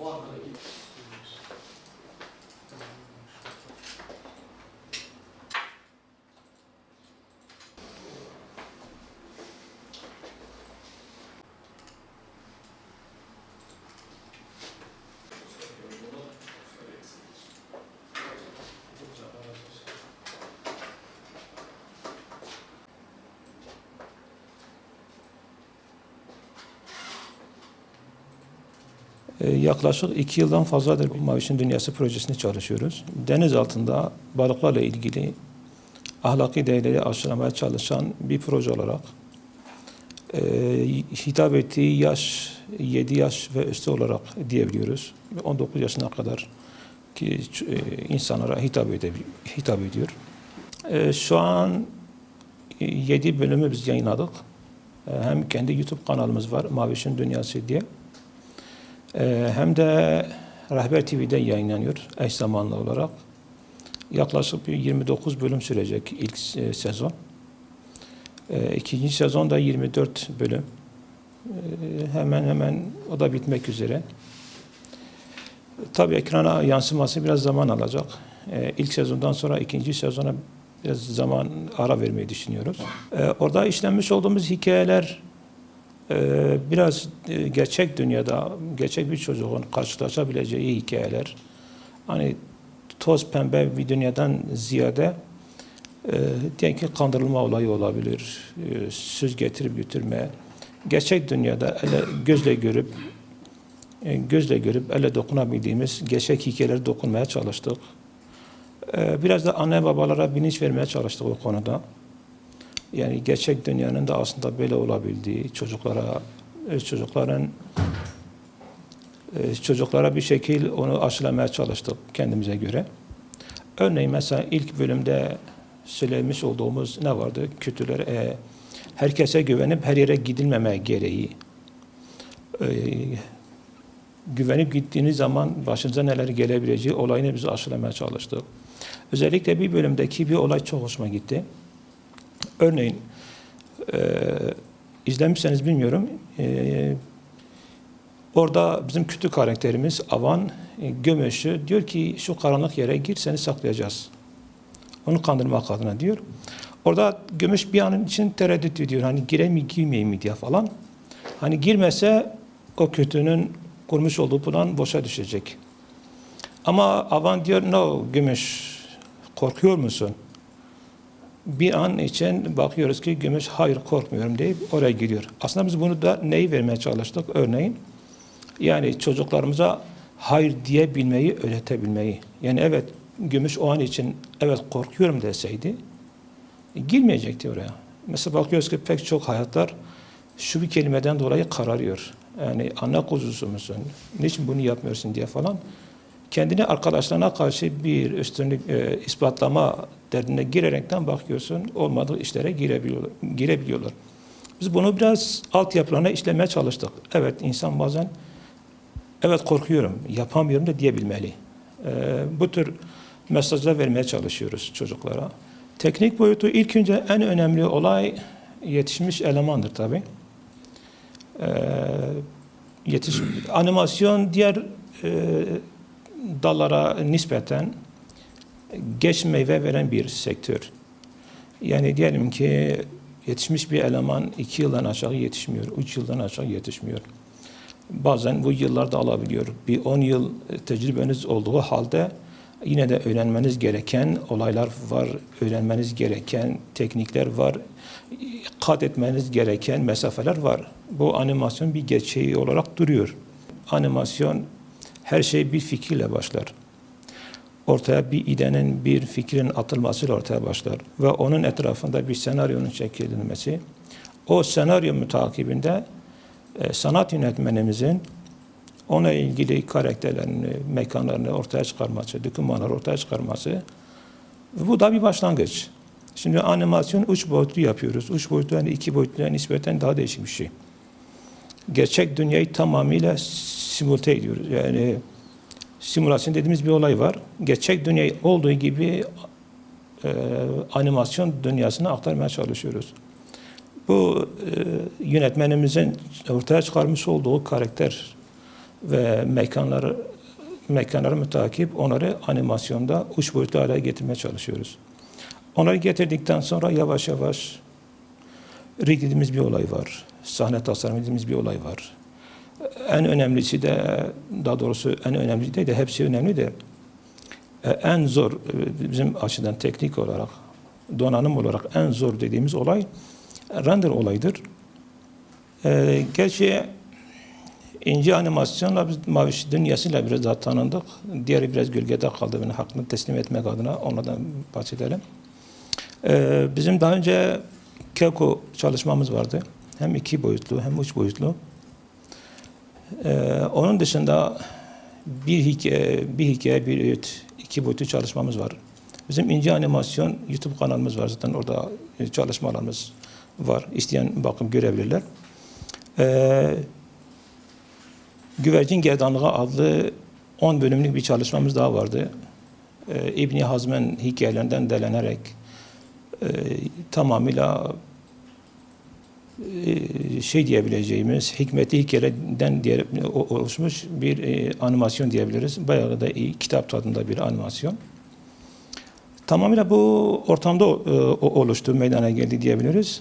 O arkadaki Ee, Yaklaşık iki yıldan fazladır bu Mavişin Dünyası projesinde çalışıyoruz. Deniz altında balıklarla ilgili ahlaki değerleri aşılamaya çalışan bir proje olarak e, hitap ettiği yaş 7 yaş ve üstü olarak diyebiliyoruz. 19 yaşına kadar ki e, insanlara hitap, hitap ediyor. E, şu an 7 bölümü biz yayınladık. E, hem kendi YouTube kanalımız var Mavişin Dünyası diye. Ee, hem de Rehber TV'de yayınlanıyor eş zamanlı olarak. Yaklaşık bir 29 bölüm sürecek ilk e, sezon. Ee, ikinci sezon da 24 bölüm. Ee, hemen hemen o da bitmek üzere. Tabii ekrana yansıması biraz zaman alacak. Ee, ilk sezondan sonra ikinci sezona biraz zaman ara vermeyi düşünüyoruz. Ee, orada işlenmiş olduğumuz hikayeler biraz e, gerçek dünyada gerçek bir çocuğun karşılaşabileceği hikayeler hani toz pembe bir dünyadan ziyade e, diyelim ki kandırılma olayı olabilir, e, söz getirip götürme. Gerçek dünyada ele, gözle görüp gözle görüp elle dokunabildiğimiz gerçek hikayeleri dokunmaya çalıştık. Biraz da anne babalara bilinç vermeye çalıştık o konuda. Yani gerçek dünyanın da aslında böyle olabildiği, çocuklara, e, çocukların e, çocuklara bir şekil onu aşılamaya çalıştık kendimize göre. Örneğin mesela ilk bölümde söylemiş olduğumuz ne vardı? Kötüler, e, herkese güvenip her yere gidilmeme gereği. E, güvenip gittiğiniz zaman başınıza neler gelebileceği olayını biz aşılamaya çalıştık. Özellikle bir bölümdeki bir olay çok hoşuma gitti. Örneğin e, izlemişseniz bilmiyorum. E, orada bizim kötü karakterimiz Avan e, Gömeş'ü diyor ki şu karanlık yere gir seni saklayacağız. Onu kandırmak adına diyor. Orada Gömeş bir an için tereddüt ediyor. Hani gireyim mi girmeyeyim mi diye falan. Hani girmese o kötünün kurmuş olduğu plan boşa düşecek. Ama Avan diyor no Gömeş korkuyor musun? Bir an için bakıyoruz ki gümüş hayır korkmuyorum deyip oraya giriyor. Aslında biz bunu da neyi vermeye çalıştık? Örneğin yani çocuklarımıza hayır diyebilmeyi öğretebilmeyi. Yani evet gümüş o an için evet korkuyorum deseydi girmeyecekti oraya. Mesela bakıyoruz ki pek çok hayatlar şu bir kelimeden dolayı kararıyor. Yani anne kuzusu musun? Niçin bunu yapmıyorsun diye falan kendini arkadaşlarına karşı bir üstünlük e, ispatlama derdine girerekten bakıyorsun olmadığı işlere girebiliyorlar. girebiliyorlar. Biz bunu biraz altyapılarına işlemeye çalıştık. Evet insan bazen evet korkuyorum, yapamıyorum da diyebilmeli. E, bu tür mesajlar vermeye çalışıyoruz çocuklara. Teknik boyutu ilk önce en önemli olay yetişmiş elemandır tabii. E, yetiş animasyon diğer e, dallara nispeten geç meyve veren bir sektör. Yani diyelim ki yetişmiş bir eleman iki yıldan aşağı yetişmiyor, üç yıldan aşağı yetişmiyor. Bazen bu yıllarda alabiliyor. Bir on yıl tecrübeniz olduğu halde yine de öğrenmeniz gereken olaylar var, öğrenmeniz gereken teknikler var, kat etmeniz gereken mesafeler var. Bu animasyon bir gerçeği olarak duruyor. Animasyon her şey bir fikirle başlar. Ortaya bir idenin, bir fikrin atılmasıyla ortaya başlar. Ve onun etrafında bir senaryonun şekillenmesi. O senaryo mütakibinde e, sanat yönetmenimizin ona ilgili karakterlerini, mekanlarını ortaya çıkarması, dokümanları ortaya çıkarması. Bu da bir başlangıç. Şimdi animasyon üç boyutlu yapıyoruz. Üç boyutlu yani iki boyutlu nispeten daha değişik bir şey. Gerçek dünyayı tamamıyla simülte ediyoruz. Yani simülasyon dediğimiz bir olay var. Gerçek dünya olduğu gibi e, animasyon dünyasına aktarmaya çalışıyoruz. Bu e, yönetmenimizin ortaya çıkarmış olduğu karakter ve mekanları mekanları mütakip onları animasyonda uç boyutlu hale getirmeye çalışıyoruz. Onları getirdikten sonra yavaş yavaş rig bir olay var. Sahne tasarımı dediğimiz bir olay var. En önemlisi de daha doğrusu en önemlisi değil de hepsi önemli de e, en zor e, bizim açıdan teknik olarak donanım olarak en zor dediğimiz olay render olayıdır. E, gerçi ince animasyonla biz Maviş dünyasıyla biraz daha tanındık. Diğeri biraz gölgede kaldı. Beni hakkını teslim etmek adına onlardan bahsedelim. E, bizim daha önce Keko çalışmamız vardı. Hem iki boyutlu hem üç boyutlu. E, onun dışında bir hikaye, bir hikaye, bir öğüt, iki boyutlu çalışmamız var. Bizim ince animasyon YouTube kanalımız var zaten orada e, çalışmalarımız var. İsteyen bakım görebilirler. Ee, Güvercin Gerdanlığı adlı 10 bölümlük bir çalışmamız daha vardı. Ee, İbni Hazm'ın hikayelerinden delenerek e, tamamıyla şey diyebileceğimiz diye, o- oluşmuş bir e, animasyon diyebiliriz. Bayağı da iyi kitap tadında bir animasyon. Tamamıyla bu ortamda e, oluştu, meydana geldi diyebiliriz.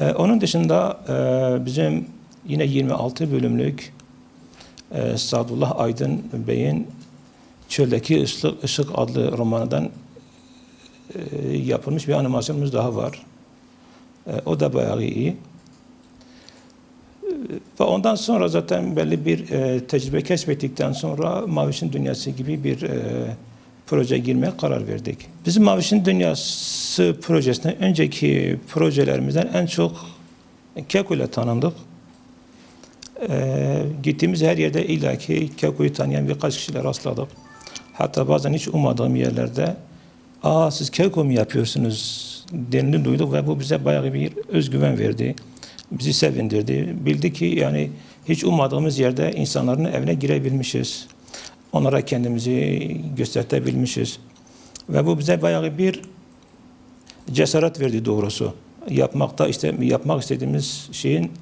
E, Onun dışında e, bizim yine 26 bölümlük e, Sadullah Aydın Bey'in Çöldeki Işık, adlı romanından e, yapılmış bir animasyonumuz daha var. E, O da bayağı iyi. E, Ve ondan sonra zaten belli bir e, tecrübe keşfettikten sonra Maviş'in Dünyası gibi bir e, proje girmeye karar verdik. Bizim Maviş'in Dünyası projesinde önceki projelerimizden en çok Keko ile tanındık. E, gittiğimiz her yerde illaki Keko'yu tanıyan birkaç kişiyle rastladık. Hatta bazen hiç ummadığım yerlerde ''Aa siz Keko mu yapıyorsunuz?'' Denildiğini duyduk ve bu bize bayağı bir özgüven verdi. Bizi sevindirdi. Bildi ki yani hiç ummadığımız yerde insanların evine girebilmişiz. Onlara kendimizi göstertebilmişiz. Ve bu bize bayağı bir cesaret verdi doğrusu. Yapmakta işte yapmak istediğimiz şeyin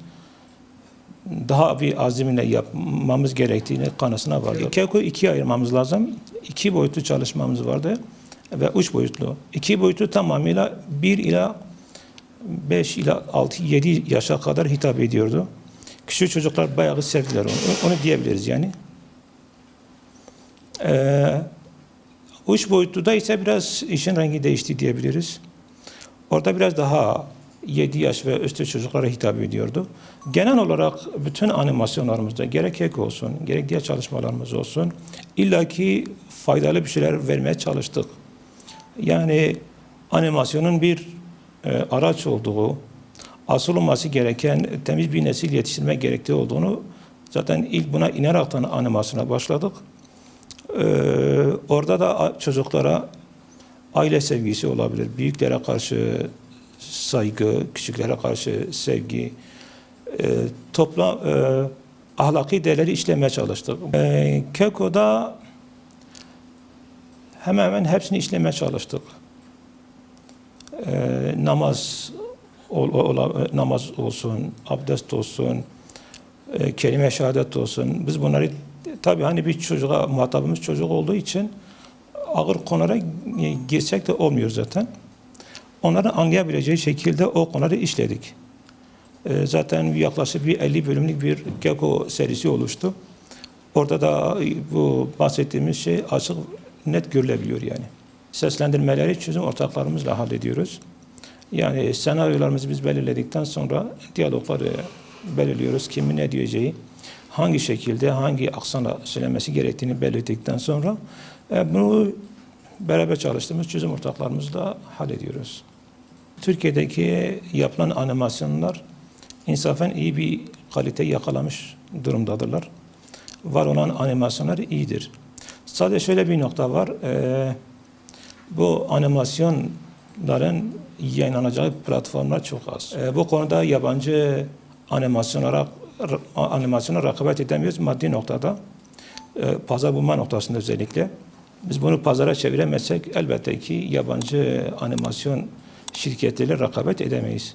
daha bir azimle yapmamız gerektiğini kanısına vardı. Keko ikiye ayırmamız lazım. İki boyutlu çalışmamız vardı ve üç boyutlu. İki boyutlu tamamıyla bir ila 5 ila 6 7 yaşa kadar hitap ediyordu. Küçük çocuklar bayağı sevdiler onu. Onu diyebiliriz yani. Ee, üç boyutluda ise biraz işin rengi değişti diyebiliriz. Orada biraz daha 7 yaş ve üstü çocuklara hitap ediyordu. Genel olarak bütün animasyonlarımızda gerek ek olsun, gerek diğer çalışmalarımız olsun illaki faydalı bir şeyler vermeye çalıştık. Yani animasyonun bir e, araç olduğu, asıl olması gereken temiz bir nesil yetiştirmek gerektiği olduğunu zaten ilk buna inerekten animasyona başladık. Ee, orada da çocuklara aile sevgisi olabilir, büyüklere karşı saygı, küçüklere karşı sevgi, e, toplam e, ahlaki değerleri işlemeye çalıştık. E, Keko'da hemen hemen hepsini işlemeye çalıştık. E, namaz ol, ola- e, namaz olsun, abdest olsun, e, kelime şehadet olsun. Biz bunları tabii hani bir çocuğa muhatabımız çocuk olduğu için ağır konulara e, girsek de olmuyor zaten. Onların anlayabileceği şekilde o konuları işledik. E, zaten yaklaşık bir 50 bölümlük bir Gecko serisi oluştu. Orada da bu bahsettiğimiz şey açık net görülebiliyor yani. Seslendirmeleri çözüm ortaklarımızla hallediyoruz. Yani senaryolarımızı biz belirledikten sonra diyalogları belirliyoruz. Kimin ne diyeceği, hangi şekilde, hangi aksanla söylemesi gerektiğini belirledikten sonra e, bunu beraber çalıştığımız çözüm ortaklarımızla hallediyoruz. Türkiye'deki yapılan animasyonlar insafen iyi bir kalite yakalamış durumdadırlar. Var olan animasyonlar iyidir. Sadece şöyle bir nokta var. Ee, bu animasyonların yayınlanacağı platformlar çok az. Ee, bu konuda yabancı animasyonlara animasyona rekabet edemiyoruz maddi noktada. Ee, pazar bulma noktasında özellikle. Biz bunu pazara çeviremezsek elbette ki yabancı animasyon şirketleriyle rekabet edemeyiz.